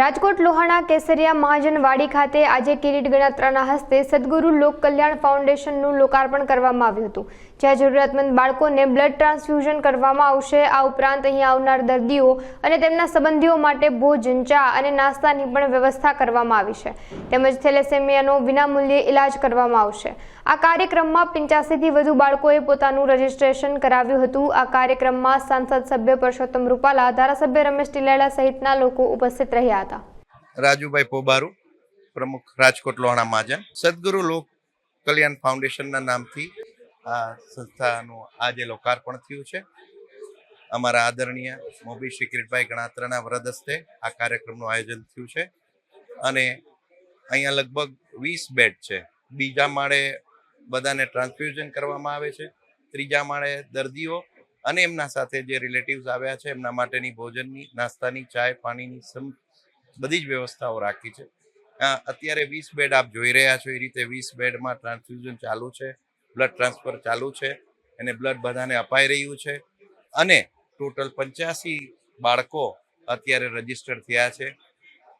રાજકોટ લોહાણા કેસરિયા મહાજન વાડી ખાતે આજે કિરીટ ગણાત્રાના હસ્તે સદગુરુ લોક કલ્યાણ ફાઉન્ડેશનનું લોકાર્પણ કરવામાં આવ્યું હતું. જ્યાં જરૂરિયાતમંદ બાળકોને બ્લડ ટ્રાન્સફ્યુઝન કરવામાં આવશે. આ ઉપરાંત અહીં આવનાર દર્દીઓ અને તેમના સંબંધીઓ માટે ભોજન, ચા અને નાસ્તાની પણ વ્યવસ્થા કરવામાં આવી છે. તેમજ થેલેસેમિયાનો વિનામૂલ્યે ઇલાજ કરવામાં આવશે. આ કાર્યક્રમમાં પંચ્યાસીથી વધુ બાળકોએ પોતાનું રજીસ્ટ્રેશન કરાવ્યું હતું. આ કાર્યક્રમમાં સાંસદ સભ્ય પરસોત્તમ રૂપાલા, ધારાસભ્ય રમેશ ટીલેલા સહિતના લોકો ઉપસ્થિત રહ્યા હતા. રાજુભાઈ પોબારુ, પ્રમુખ રાજકોટ લોહણા મહાજન. સદગુરુ લોક કલ્યાણ ફાઉન્ડેશનના નામથી આ સંસ્થાનું આજે લોકાર્પણ થયું છે. અમારા આદરણીય મોબી શ્રી કિરીટભાઈ ગણાત્રાના વરદ હસ્તે આ કાર્યક્રમનું આયોજન થયું છે. અને અહીંયા લગભગ વીસ બેડ છે. બીજા માળે બધાને ટ્રાન્સફ્યુઝન કરવામાં આવે છે. ત્રીજા માળે દર્દીઓ અને એમના સાથે જે રિલેટિવ્સ આવ્યા છે, એમના માટેની ભોજનની, નાસ્તાની, ચાય, પાણીની બધી જ વ્યવસ્થાઓ રાખી છે. અત્યારે વીસ બેડ આપ જોઈ રહ્યા છો, એ રીતે વીસ બેડમાં ટ્રાન્સફ્યુઝન ચાલુ છે બ્લડ ટ્રાન્સફર ચાલુ છે, અને બ્લડ બધાને અપાઈ રહ્યું છે. અને ટોટલ પંચ્યાસી બાળકો અત્યારે રજિસ્ટર થયા છે.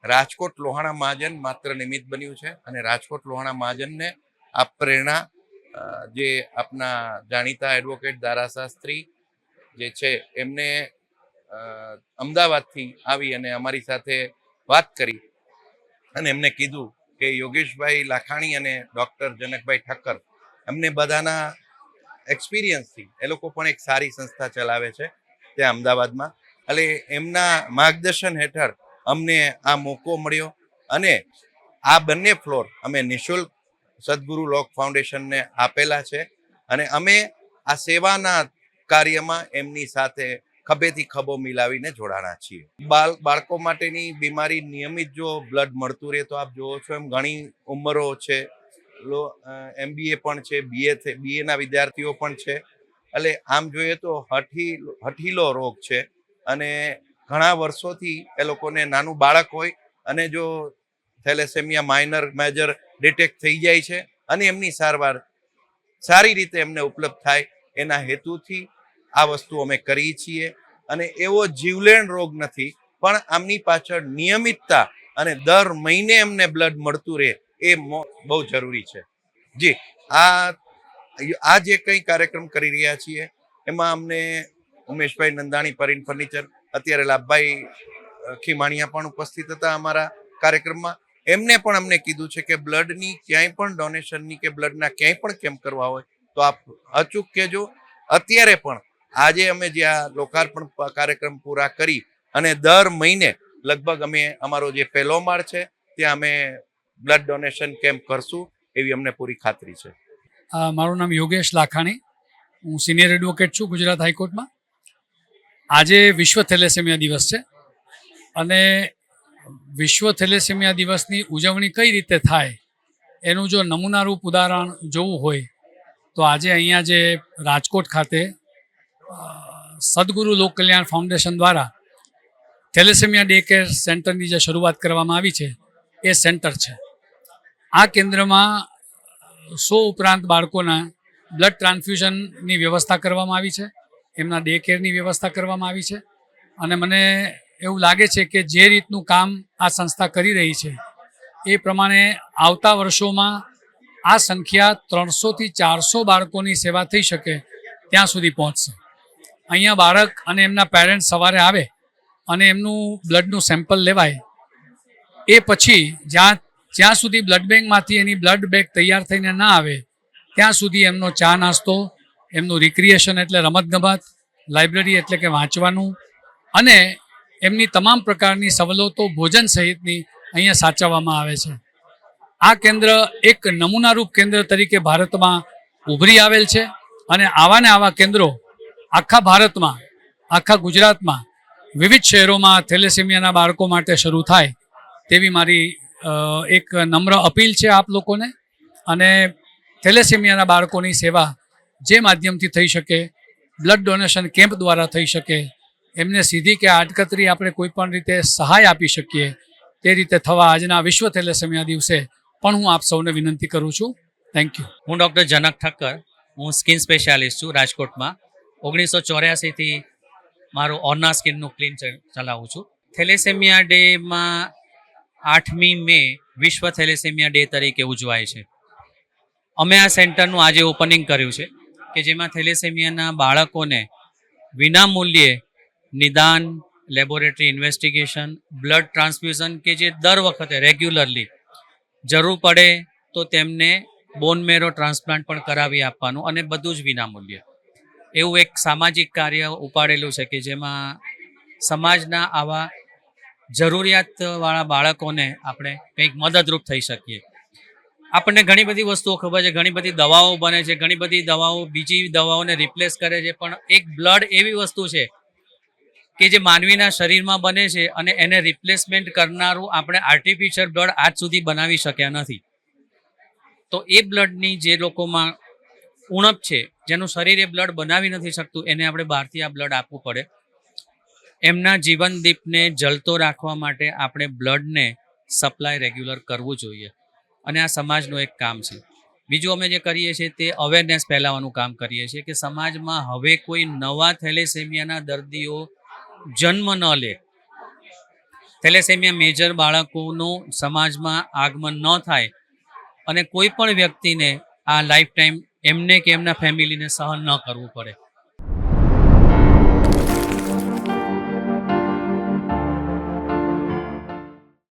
રાજકોટ લોહાણા મહાજન માત્ર નિમિત્ત બન્યું છે અને રાજકોટ લોહાણા મહાજનને આ પ્રેરણા જે આપના જાણીતા એડવોકેટ દારાશાસ્ત્રી જે છે, એમને અમદાવાદથી આવી અને અમારી સાથે વાત કરી અને એમને કીધું કે યોગેશભાઈ લાખાણી અને ડૉક્ટર જનકભાઈ ઠક્કર એમને બધાના એક્સપિરિયન્સથી એ લોકો પણ એક સારી સંસ્થા ચલાવે છે ત્યાં અમદાવાદમાં. એટલે એમના માર્ગદર્શન હેઠળ અમને આ મોકો મળ્યો અને આ બંને ફ્લોર અમે નિઃશુલ્ક સદગુરુ લોક ફાઉન્ડેશનને આપેલા છે અને અમે આ સેવાના કાર્યમાં એમની સાથે ખભેથી ખભો મિલાવીને જોડાણા છીએ. બાળ બાળકો માટેની બીમારી નિયમિત જો બ્લડ મળતું રહે તો આપ જોવો છો એમ ઘણી ઉંમરો છે. એમબીએ પણ છે, બીએ બીએના વિદ્યાર્થીઓ પણ છે. એટલે આમ જોઈએ તો હઠી, હઠીલો રોગ છે અને ઘણા વર્ષોથી એ લોકોને નાનું બાળક હોય અને જો થેલેસેમિયા માઇનર, મેજર ડિટેક્ટ થઈ જાય છે અને એમની સારવાર સારી રીતે એમને ઉપલબ્ધ થાય એના હેતુથી આ વસ્તુ અમે કરીએ છીએ. અને એવો જીવલેણ રોગ નથી, પણ આમની પાછળ નિયમિતતા અને દર મહિને એમને બ્લડ મળતું રહે એ બહુ જરૂરી છે. જી, આ આ જે કંઈ કાર્યક્રમ કરી રહ્યા છીએ, એમાં અમને ઉમેશભાઈ નંદાણી પરીન ફર્નિચર, અત્યારે લાભભાઈ ખીમાણીયા પણ ઉપસ્થિત હતા અમારા કાર્યક્રમમાં. એમને પણ અમને કીધું છે કે બ્લડની ક્યાંય પણ ડોનેશનની કે બ્લડના ક્યાંય પણ કેમ્પ કરવા હોય, તો આપ અચૂક કહેજો. અત્યારે પણ આજે અમે જે આ લોકાર્પણ કાર્યક્રમ પૂરા કરી અને દર મહિને લગભગ અમે, અમારો જે પહેલો માળ છે, ત્યાં અમે બ્લડ ડોનેશન કેમ્પ કરશું એવી અમને પૂરી ખાતરી છે. મારું નામ યોગેશ લાખાણી. હું સિનિયર એડવોકેટ છું ગુજરાત હાઈકોર્ટમાં. આજે વિશ્વ થેલેસેમિયા દિવસ છે અને વિશ્વ થેલેસેમિયા દિવસની ઉજવણી કઈ રીતે થાય, એનું જો નમૂનારૂપ ઉદાહરણ જોવું હોય, તો આજે અહીંયા જે રાજકોટ ખાતે સદગુરુ લોક કલ્યાણ ફાઉન્ડેશન દ્વારા થેલેસેમિયા ડે કેર સેન્ટરની જે શરૂઆત કરવામાં આવી છે, એ સેન્ટર છે. આ કેન્દ્રમાં સો ઉપરાંત બાળકોના બ્લડ ટ્રાન્સફ્યુઝનની વ્યવસ્થા કરવામાં આવી છે, એમના ડે કેરની વ્યવસ્થા કરવામાં આવી છે, અને મને એવું લાગે છે કે જે રીતનું કામ આ સંસ્થા કરી રહી છે, એ પ્રમાણે આવતા વર્ષોમાં આ સંખ્યા ત્રણસોથી ચારસો બાળકોની સેવા થઈ શકે ત્યાં સુધી પહોંચશે. અહીંયા બાળક અને એમના પેરેન્ટ્સ સવારે આવે અને એમનું બ્લડનું સેમ્પલ લેવાય, એ પછી જ્યાં જ્યાં સુધી બ્લડ બેંકમાંથી એની બ્લડ બેગ તૈયાર થઈને ના આવે, ત્યાં સુધી એમનો ચા નાસ્તો, એમનું રિક્રિએશન એટલે રમતગમત લાઇબ્રેરી એટલે કે વાંચવાનું અને એમની તમામ પ્રકારની સવલતો ભોજન સહિતની અહીંયા સાચવવામાં આવે છે. આ કેન્દ્ર એક નમૂનારૂપ કેન્દ્ર તરીકે ભારતમાં ઉભરી આવેલ છે અને આવા ને આવા કેન્દ્રો આખા ભારતમાં, આખા ગુજરાતમાં, વિવિધ શહેરોમાં થેલેસેમિયાના બાળકો માટે શરૂ થાય તેવી મારી એક નમ્ર અપીલ છે આપ લોકોને. અને થેલેસેમિયાના બાળકોની સેવા જે માધ્યમથી થઈ શકે, બ્લડ ડોનેશન કેમ્પ દ્વારા થઈ શકે એમને સીધી કે આડકતરી આપણે કોઈ પણ રીતે સહાય આપી શકીએ તે રીતે થવા આજના વિશ્વ થેલેસેમિયા દિવસે પણ હું આપ સૌને વિનંતી કરું છું. થેન્ક યુ હું ડૉક્ટર જનક ઠક્કર. હું સ્કિન સ્પેશિયાલિસ્ટ છું રાજકોટમાં. ઓગણીસો ચોર્યાસીથી મારું ઓર્ના સ્કિનનું ક્લીન ચલાવું છું. થેલેસેમિયા ડેમાં આઠમી મે વિશ્વ થેલેસેમિયા ડે તરીકે ઉજવાય છે. અમે આ સેન્ટરનું આજે ઓપનિંગ કર્યું છે કે જેમાં થેલેસેમિયાના બાળકોને વિનામૂલ્યે નિદાન લેબોરેટરી ઇન્વેસ્ટિગેશન બ્લડ ટ્રાન્સફ્યુઝન કે જે દર વખતે રેગ્યુલરલી જરૂર પડે તો તેમને બોન મેરો ટ્રાન્સપ્લાન્ટ પણ કરાવી આપવાનું અને બધું જ વિનામૂલ્ય. એવું એક સામાજિક કાર્ય ઉપાડેલું છે કે જેમાં સમાજના આવા જરૂરિયાતવાળા બાળકોને આપણે કંઈક મદદરૂપ થઈ શકીએ. આપણને ઘણી બધી વસ્તુઓ ખબર છે, ઘણી બધી દવાઓ બને છે, ઘણી બધી દવાઓ, બીજી દવાઓને રિપ્લેસ કરે છે, પણ એક બ્લડ એવી વસ્તુ છે કે જે માનવીના શરીરમાં બને છે અને એને રિપ્લેસમેન્ટ કરનારું આપણે આર્ટિફિશિયલ બ્લડ આજ સુધી બનાવી શક્યા નથી. તો એ બ્લડની જે લોકોમાં ઉણપ છે, જેનું શરીર એ બ્લડ બનાવી નથી શકતું, એને આપણે બહારથી આ બ્લડ આપવું પડે. એમના જીવનદીપને જલતો રાખવા માટે આપણે બ્લડને સપ્લાય રેગ્યુલર કરવું જોઈએ. અને આ સમાજનું એક કામ છે. બીજું અમે જે કરીએ છીએ તે અવેરનેસ ફેલાવવાનું કામ કરીએ છીએ કે સમાજમાં હવે કોઈ નવા થેલેસેમિયાના દર્દીઓ જન્મ ન લે. થેલેસેમિયા મેજર બાળકોનું સમાજમાં આગમન ન થાય અને કોઈ પણ વ્યક્તિને આ લાઈફ ટાઈમ એમને કે એમના ફેમિલીને સહન ન કરવું પડે.